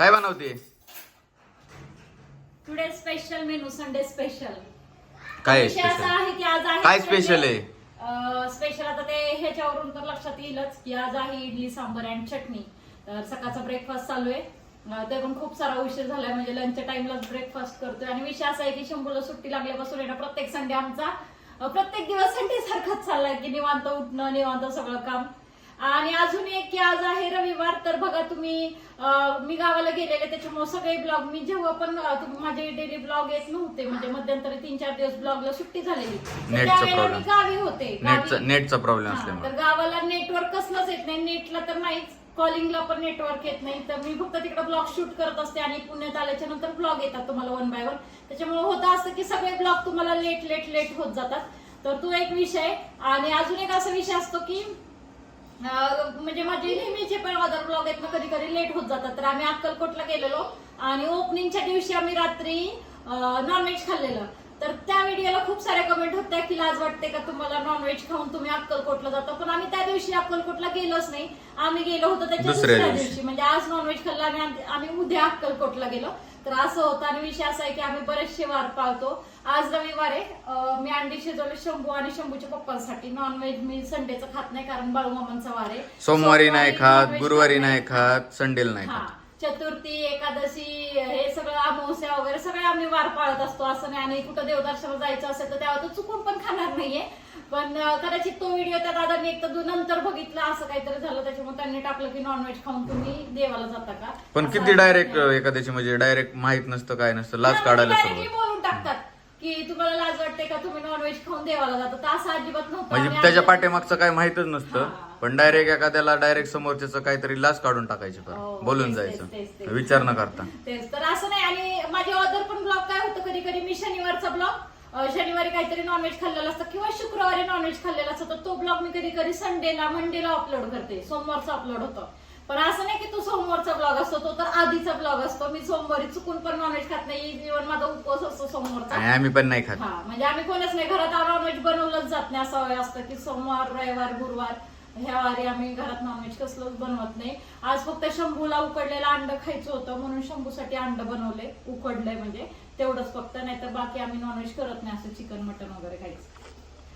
काय बनवते? Today special menu Sunday special काय विषय असा स्पेशल आहे की आज आहे काय special आहे? स्पेशल आता ते ह्याच्यावरून तर लक्षात येईलच की आज आहे इडली सांबर अँड चटणी. तर सकाळचा ब्रेकफास्ट चालू आहे. अं, ते पण खूप सारा उशीर झालाय म्हणजे लंचच्या टाइमलाच ब्रेकफास्ट करतोय. आणि विषय असा आहे की शंभूला सुट्टी लागल्यापासून आहे ना प्रत्येक संडे आमचा अं, प्रत्येक दिवस संडे सारखाच चाललाय की निवांत उठणं निवांत सगळं काम. आणि अजून एक की आज आहे रविवार तर बघा तुम्ही मी गावाला गेलेले त्याच्यामुळे सगळे ब्लॉग मी जेव्हा पण माझे डेली ब्लॉग येत नव्हते म्हणजे मध्यंतरी तीन चार दिवस ब्लॉगला सुट्टी झालेली. त्यावेळेला मी. गावी होते. नेटचा प्रॉब्लेम असल्यामुळे. तर गावाला नेटवर्क कसलंच येत नाही नेटला तर नाहीच. कॉलिंगला पण नेटवर्क येत नाही. तर मी फक्त तिकडे ब्लॉग शूट करत असते आणि पुण्यात आल्याच्यानंतर ब्लॉग येतात तुम्हाला वन बाय वन त्याच्यामुळे होतं असतं की सगळे ब्लॉग तुम्हाला लेट लेट लेट होत जातात. तर तो एक विषय आणि अजून एक असा विषय असतो की म्हणजे माझे नेहमीचे पण अदर ब्लॉग आहेत ना कधी कधी लेट होत जातात. तर आम्ही अक्कलकोटला गेलेलो आणि ओपनिंगच्या दिवशी आम्ही रात्री नॉनव्हेज खाल्लेलं. तर त्या व्हिडिओला खूप साऱ्या कमेंट होत्या की लाज वाटते का तुम्हाला नॉनव्हेज खाऊन तुम्ही अक्कलकोटला जाता? पण आम्ही त्या दिवशी अक्कलकोटला गेलोच नाही. आम्ही गेलो होतो त्याच्या दुसऱ्या दिवशी. म्हणजे आज नॉनव्हेज खाल्लं आणि आम- आम्ही उद्या अक्कलकोटला गेलो. तर असं होतं आणि विषय असा आहे की आम्ही बरेचसे वार पाळतो. आज रविवार आहे. मी अंडी शिजवले शंभू आणि शंभूच्या पप्पांसाठी. नॉनव्हेज मी संडेचं खात नाही कारण बाळूमामांचा वार आहे. सोमवारी नाही खात गुरुवारी नाही खात संडेला नाही हा. खात. चतुर्थी एकादशी हे सगळं अमावस्या वगैरे सगळे आम्ही वार पाळत असतो. असं नाही आणि कुठं देवदर्शनाला जायचं असेल तर तर चुकून पण खाणार नाहीये. पण अं, कदाचित तो व्हिडिओ त्या दादांनी एक तर दो- नंतर बघितला असं काहीतरी झालं. त्याच्यामुळे त्यांनी टाकलं की नॉनव्हेज खाऊन तुम्ही देवाला जाता का? पण असं किती. डायरेक्ट एखाद्याची म्हणजे डायरेक्ट माहीत नसतं काय नसतं लाच काढायला म्हणजे directly सुरुवात. की तुम्हाला लाज वाटते का तुम्ही नॉनव्हेज खाऊन देवाला जाता? तर असं अजिबात नव्हतं. म्हणजे आणि त्याच्या आम्ही- पाठीमागचं काय माहितच नसतं. हा. पण डायरेक्ट एखाद्याला डायरेक्ट समोरच्याचं काहीतरी लाच काढून टाकायची हो, तर बोलून तेच, तेच, तेच, जायचं तेच. विचार न करता. तेच तर असं नाही. आणि माझे ऑदर पण ब्लॉग काय होतं कधी कधी? मी शनिवारचा ब्लॉग शनिवारी काहीतरी नॉनव्हेज खाल्लेलं असतं किंवा शुक्रवारी नॉनव्हेज खाल्लेलं असतं. तर तो ब्लॉग मी कधी कधी संडेला मंडेला अपलोड करते. सोमवारचा अपलोड होतो. पण असं नाही की तो सोमवारचा ब्लॉग असतो तो तर आधीचा ब्लॉग असतो. मी सोमवारी चुकून पण नॉनव्हेज खात नाही. इव्हन माझा उपवास असतो सोमवारचा. आम्ही पण नाही खात. हा म्हणजे आम्ही कोणच नाही. घरात नॉनव्हेज बनवलंच जात नाही. असं वय असतं की सोमवार रविवार गुरुवार ह्या वारी आम्ही घरात नॉनव्हेज कसलंच बनवत नाही. आज फक्त शंभूला उकडलेलं अंड खायचं होतं म्हणून शंभूसाठी अंड बनवले उकडलंय म्हणजे. तेवढंच फक्त नाही तर बाकी आम्ही नॉनव्हेज करत नाही असं चिकन मटन वगैरे खायचं.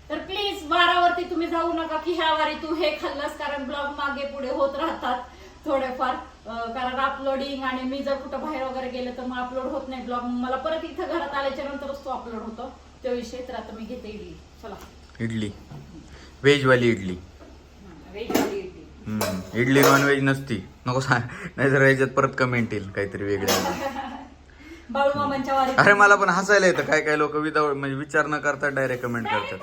तर प्लीज वारावरती तुम्ही जाऊ नका की ह्या वारी तू हे खाल्लंस कारण ब्लॉग मागे पुढे होत राहतात. थोडेफार कारण अपलोडिंग आणि मी जर कुठं बाहेर वगैरे गेले तर मग अपलोड होत नाही ब्लॉग मला परत इथं घरात आल्याच्या नंतरच तो अपलोड होतो. तो विषय तर आता मी घेते इडली. चला. इडली. व्हेज वाली इडली. इडली. इडली नॉन व्हेज नसती. नको सांग नाहीतर याच्यात परत कमेंट येईल काहीतरी वेगळं. बाळूमामांच्या अरे मला पण हसायला येतं. काय काय लोक विदाउट म्हणजे विचार न करता डायरेक्ट कमेंट करतात.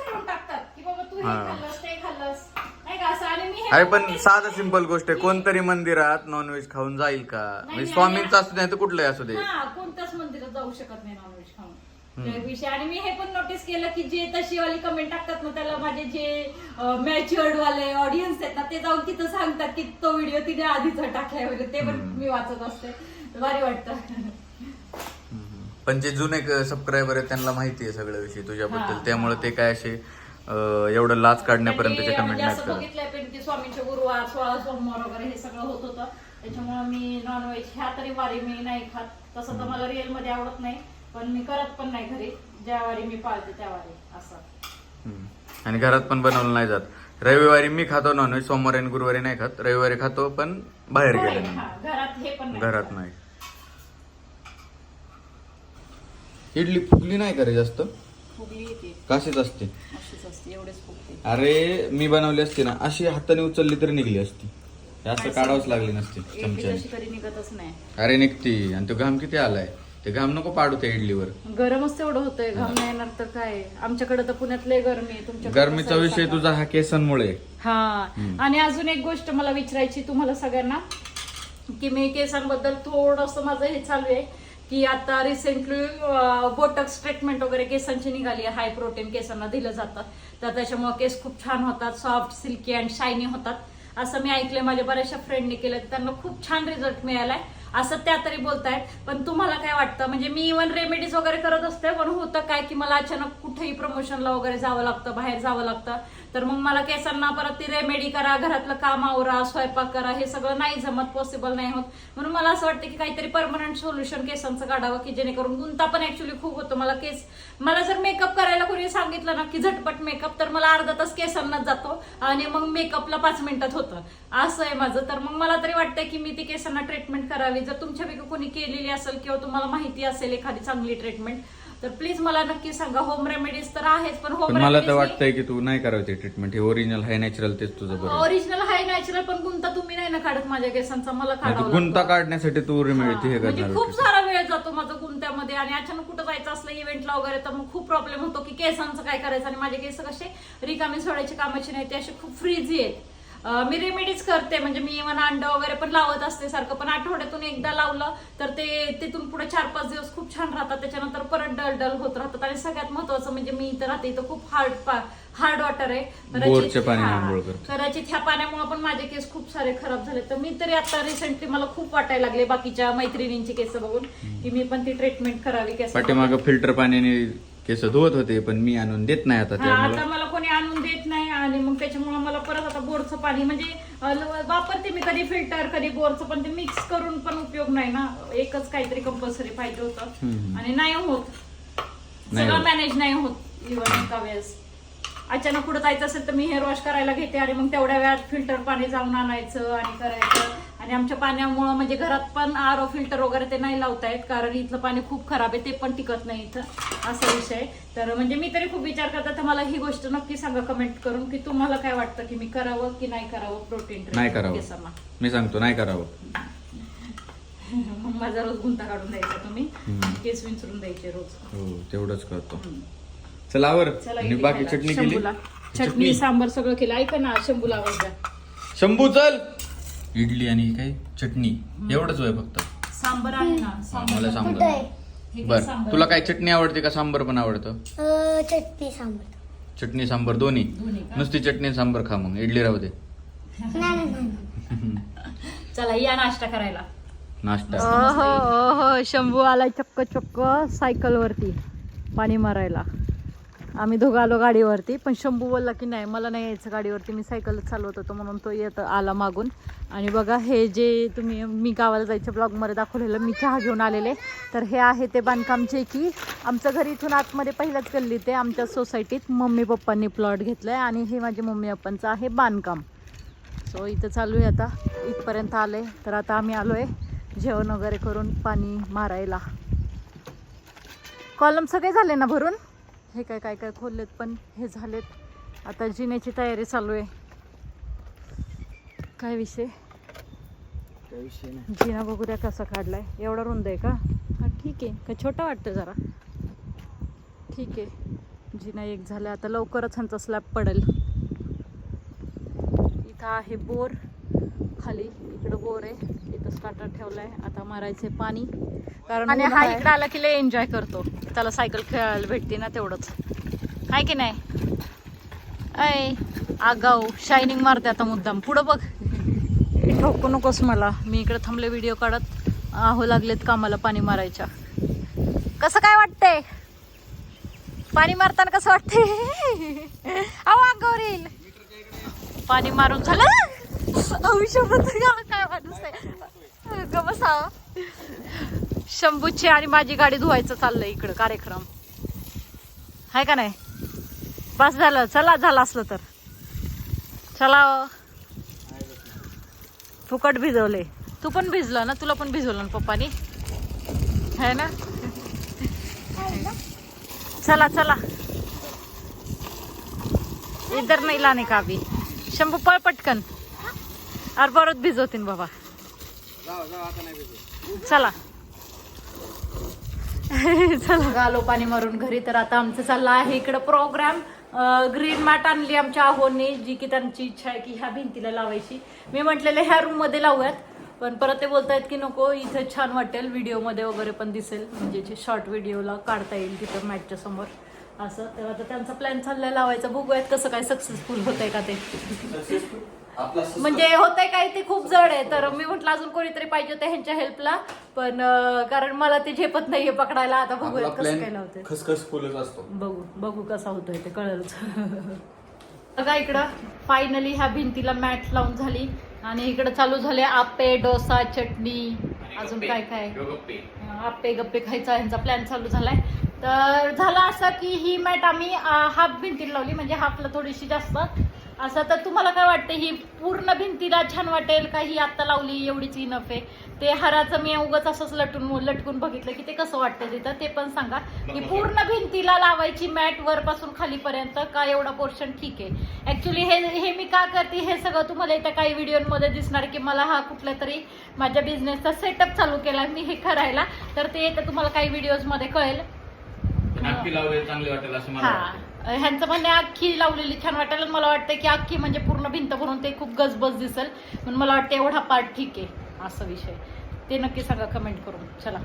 अरे पण साधं सिंपल गोष्ट आहे. कोणतरी मंदिरात नॉनव्हेज खाऊन जाईल का? म्हणजे स्वामींचं असू दे नाही तर कुठलंही असू दे. हा कोणत्याच मंदिरात जाऊ शकत नाही नॉनव्हेज खाऊन. विषय आणि मी हे पण नोटीस केलं की जे तशी वाली कमेंट टाकतात ना त्याला माझे जे मॅच्युअर्ड वाले ऑडियन्स आहेत ना ते जाऊन तिथं सांगतात की तो व्हिडिओ तिने आधीचा टाकलाय वगैरे. ते पण मी वाचत असते. भारी वाटतं. पण जे जुने सबस्क्रायबर आहेत त्यांना माहिती आहे सगळ्या विषयी तुझ्याबद्दल. त्यामुळे ते काय असे एवढं लाच काढण्यापर्यंत त्यांनी कमेंट नाही बघितलंय पण की स्वामींचे गुरुवार सोळा सोमवार वगैरे हे सगळं होत होतं. त्याच्यामुळे मी नॉनव्हेज ह्या तरी वारी मी नाही खात. तसं तर मला रिअलमध्ये आवडत नाही पण मी करत पण नाही घरी. ज्या वारी मी पाळते त्या वारी असं. आणि घरात पण बनवलं नाही जात. रविवारी मी खातो नॉनव्हेज सोमवारी आणि गुरुवारी नाही खात. रविवारी खातो पण बाहेर गेले घरात हे पण नाही घरात नाही. इडली फुगली नाही का रे जास्त? फुगली येते काशीच असते? अशीच असते एवढेच फुगते. अरे मी बनवली असती ना अशी हाताने उचलली तरी निघली असती. हे असं काढावंच लागली नसती इडली चमच्याने. तशी कधी निघतच नाही. अरे निघती. आणि तो घाम किती आलाय? ते घाम नको पाडू त्या इडलीवर. गरमच तेवढं होतंय घाम नाही येणार तर काय? आमच्याकडे तर पुण्यात लय गरमी आहे तुमच्याकडे गरमीचा कसं आहे विषय सांगा? तुझा हा केसांमुळे. हा. आणि अजून एक गोष्ट मला विचारायची तुम्हाला सगळ्यांना की मी केसांबद्दल थोडस माझं हे चालू आहे. की आता रिसेंटली बोटक्स ट्रीटमेंट वगैरे केसांची निघाली हाय प्रोटीन केसांना दिलं जातं. तर त्याच्यामुळे केस खूप छान होतात सॉफ्ट सिल्की अँड शायनी होतात. असं मी ऐकलंय. माझ्या बऱ्याचशा फ्रेंडने केलं. त्यांना खूप छान रिझल्ट मिळालाय. असं त्या तरी बोलतायत. पण तुम्हाला काय वाटतं? म्हणजे मी इव्हन रेमेडीज वगैरे करत असते पण होतं काय की मला अचानक कुठेही प्रमोशनला वगैरे जावं लागतं बाहेर जावं लागतं. तर मग मला केसांना परत ती रेमेडी करा घरातलं काम आवरा स्वयंपाक करा हे सगळं नाही जमत पॉसिबल नाही होत. म्हणून मला असं वाटतं की काहीतरी परमनंट सोल्युशन केसांचं काढावं की जेणेकरून गुंता पण ऍक्च्युली खूप होतो. मला केस मला जर मेकअप करायला कोणी सांगितलं ना की झटपट मेकअप तर मला अर्धा तास केसांनाच जातो आणि मग मेकअपला पाच मिनिटात होतं. असं आहे माझं. तर मग मला तरी वाटतं की मी ती केसांना ट्रीटमेंट करावी. जर तुमच्यापैकी कोणी केलेली असेल किंवा तुम्हाला माहिती असेल एखादी चांगली ट्रीटमेंट तर प्लीज मला नक्की सांगा होम रेमेडीज तर आहेच पण होम पण मला तर वाटतंय की तू नाही करावं ते ट्रीटमेंट हे ओरिजिनल आहे नॅचरल तेच तुझं बरं ओरिजिनल हाय नॅचरल पण गुंता तुम्ही नाही ना काढत माझ्या केसांचा मला नाही, काढावं गुंता. काढण्यासाठी तू रेमेडी हे म्हणजे करणार खूप. सारा वेळ जातो माझा गुंत्यामध्ये आणि अचानक कुठं जायचं असलं इव्हेंटला वगैरे तर मग खूप प्रॉब्लेम होतो की केसांचं काय करायचं आणि माझे केस कसे रिकामी सोडायचे कामाचे नाही ते असे खूप फ्रीजी आहेत मी रेमेडीज करते. म्हणजे मी इव्हन अंड वगैरे पण लावत असते सारखं. पण आठवड्यातून एकदा लावलं तर ते तिथून पुढे चार पाच दिवस खूप छान राहतात. त्याच्यानंतर परत डल डल होत राहतात. आणि सगळ्यात महत्वाचं म्हणजे मी इथं राहते. इथं खूप हार्ड हार्ड वॉटर आहे. कदाचित- ह्या पाण्यामुळे पण माझे केस खूप सारे खराब झाले तर मी तरी आता रिसेंटली मला खूप वाटायला लागले बाकीच्या मैत्रिणींची केस बघून की मी पण ती ट्रीटमेंट करावी केस पाठीमागं फिल्टर पाण्याने केस धुवत होते पण मी आणून देत नाही आता हा त्यामुळे. आता मला कोणी आणून देत नाही आणि मग त्याच्यामुळे मला परत आता बोरचं पाणी म्हणजे अ, ल- वापरते मी कधी फिल्टर कधी बोरचं पण ते मिक्स करून पण उपयोग नाही ना. एकच काहीतरी कंपल्सरी पाहिजे होतं. हम्म. आणि नाही होत. नाही सगळं होत. मॅनेज नाही होत इव्हन एका वेळेस. अचानक कुठं जायचं असेल तर मी हेअर वॉश करायला घेते आणि मग तेवढ्या वेळात फिल्टर पाणी जाऊन आणायचं आणि करायचं. आणि आमच्या पाण्यामुळं म्हणजे घरात पण आर ओ फिल्टर वगैरे ते नाही लावता येत कारण इथलं पाणी खूप खराब आहे ते पण टिकत नाही इथं. असा विषय. तर म्हणजे मी तरी खूप विचार करते तर मला ही गोष्ट नक्की सांगा कमेंट करून की तुम्हाला काय वाटतं की मी करावं की नाही करावं प्रोटीन नाही करावं. मी सांगतो नाही करावं. मग माझा रोज गुंता काढून द्यायचा तुम्ही. केस विंचरून द्यायचे रोज. हो तेवढंच करतो. चला इडली बाकी खायला. चटणी केली? शंभूला. चटणी सांबार सगळं केलं. ऐका ना शंभूला आवाज द्या. शंभू चल. इडली आणि काय? चटणी. एवढंच होय फक्त. सांबर आहे ना सांबार. मला सांबर. घे बर. सांबार. तुला काय चटणी आवडते का सांबर पण आवडतं? अ, चटणी सांबार. चटणी सांबर दोन्ही. दोन्ही का? नुसती चटणी सांबर खा मग. इडली राहू दे. नाही नाही, नाही. चला या नाश्ता करायला. नाश्ता. ओहो ओहो शंभू आला चक्क चक्क सायकल वरती पाणी मारायला. आम्ही दोघं आलो गाडीवरती पण शंभू बोलला की नाही मला नाही यायचं गाडीवरती मी सायकलच चालवत होतो म्हणून तो येत आला मागून. आणि बघा हे जे तुम्ही मी गावाला जायच्या ब्लॉगमध्ये दाखवलेलं मी चहा घेऊन आलेले. तर हे आहे ते बांधकामचे की आमचं घर इथून आतमध्ये पहिल्याच गल्ली ते आमच्या सोसायटीत मम्मी पप्पांनी प्लॉट घेतलाय आणि हे माझे मम्मी पप्पांचं आहे बांधकाम. सो इथं चालू आहे आता. इथपर्यंत आले तर आता आम्ही आलो आहे जेवण वगैरे करून पाणी मारायला. कॉलम सगळे झाले ना भरून? हे काय काय काय खोललेत पण हे झालेत. आता जिण्याची तयारी चालू आहे. काय विषय? जिना बघू द्या कसा काढलाय. एवढा रुंद आहे का? हा ठीक आहे. का छोटा वाटतं जरा? ठीक आहे. जिना एक झाला. आता लवकरच ह्यांचा स्लॅब पडेल. इथं आहे बोर. खाली इकडं बोर आहे. इथं स्टार्टर ठेवलाय. आता मारायचे पाणी. कारण आणि हा इकडे आला की लय एन्जॉय करतो. त्याला सायकल खेळायला भेटते ना तेवढंच. आहे की नाही? ऐ आगाऊ. शायनिंग मारते आता मुद्दाम. पुढं बघ. ठोकू नकोस मला. मी इकडे थांबले व्हिडिओ काढत. आहो लागलेत कामाला पाणी मारायच्या. कसं काय वाटतंय? पाणी मारताना कसं वाटतंय? अहो अंगावर येईल पाणी मारून झालं. औषध काय माणूस आहे ग बसा शंभूची आणि माझी गाडी धुवायचं चाललंय इकडं कार्यक्रम. आहे का नाही? बस झालं. चला झालं असलं तर. चला फुकट भिजवले. तू पण भिजलं ना? तुला पण भिजवलं ना पप्पानी? है ना? चला चला. इधर नाही लाने का अभी? शंभू पळ पटकन. अरे परत भिजवतीन बाबा. चला. चला. आलो पाणी मारून घरी तर आता आमचं चाललं आहे इकडं प्रोग्राम ग्रीन मॅट आणली आमच्या आहोनी जी की त्यांची इच्छा आहे की ह्या भिंतीला लावायची. मी म्हटलेलं ह्या रूममध्ये लावूयात. पण परत ते बोलतायत की नको इथे छान वाटेल व्हिडिओमध्ये वगैरे पण दिसेल. म्हणजे जे शॉर्ट व्हिडिओला काढता येईल तिथं मॅटच्या समोर. असं. तर आता त्यांचा प्लॅन चाललाय लावायचा. बघूयात कसं काय सक्सेसफुल होतंय का ते. म्हणजे होतंय काय ते खूप जड आहे. तर मी म्हटलं अजून कोणीतरी पाहिजे होतं ह्यांच्या हेल्पला पण अं, कारण मला ते झेपत नाहीये पकडायला. आता बघूयात कसं काय लावतंय खसखस फुलच असतो. बघू बघू कसा होतोय ते कळलंच. बघा इकडं फायनली ह्या भिंतीला मॅट लावून झाली. आणि इकडं चालू झाले आप्पे डोसा चटणी. अजून काय काय आप्पे गप्पे. खायचा यांचा प्लॅन चालू झालाय. तर झालं असं की ही मॅट आम्ही हाफ भिंतीला लावली म्हणजे हाफला थोडीशी जास्त. असं तर तुम्हाला काय वाटतं ही पूर्ण भिंतीला छान वाटेल का ही आत्ता लावली एवढीच इनफ आहे? ते हाराचं मी उगाच असंच लटून लटकून बघितलं की ते कसं वाटतं तिथं ते पण सांगा. की पूर्ण भिंतीला लावायची मॅट वरपासून खालीपर्यंत का एवढा पोर्शन ठीक आहे? ऍक्च्युली हे हे मी का करते हे सगळं तुम्हाला येत्या काही व्हिडिओमध्ये दिसणार की मला हा कुठल्या तरी माझ्या बिझनेसचा सेटअप चालू केला मी हे करायला. तर ते येतं तुम्हाला काही व्हिडिओजमध्ये कळेल. नक्की लावले चांगले वाटेल असं मला वाटतं. हा ह्यांचं म्हणणे अख्खी लावलेली छान वाटेल. आणि मला वाटतं की अख्खी म्हणजे पूर्ण भिंत भरून ते खूप गजबज दिसेल. पण मला वाटतं एवढा पार्ट ठीक आहे. असा विषय. ते नक्की सांगा कमेंट करून. चला.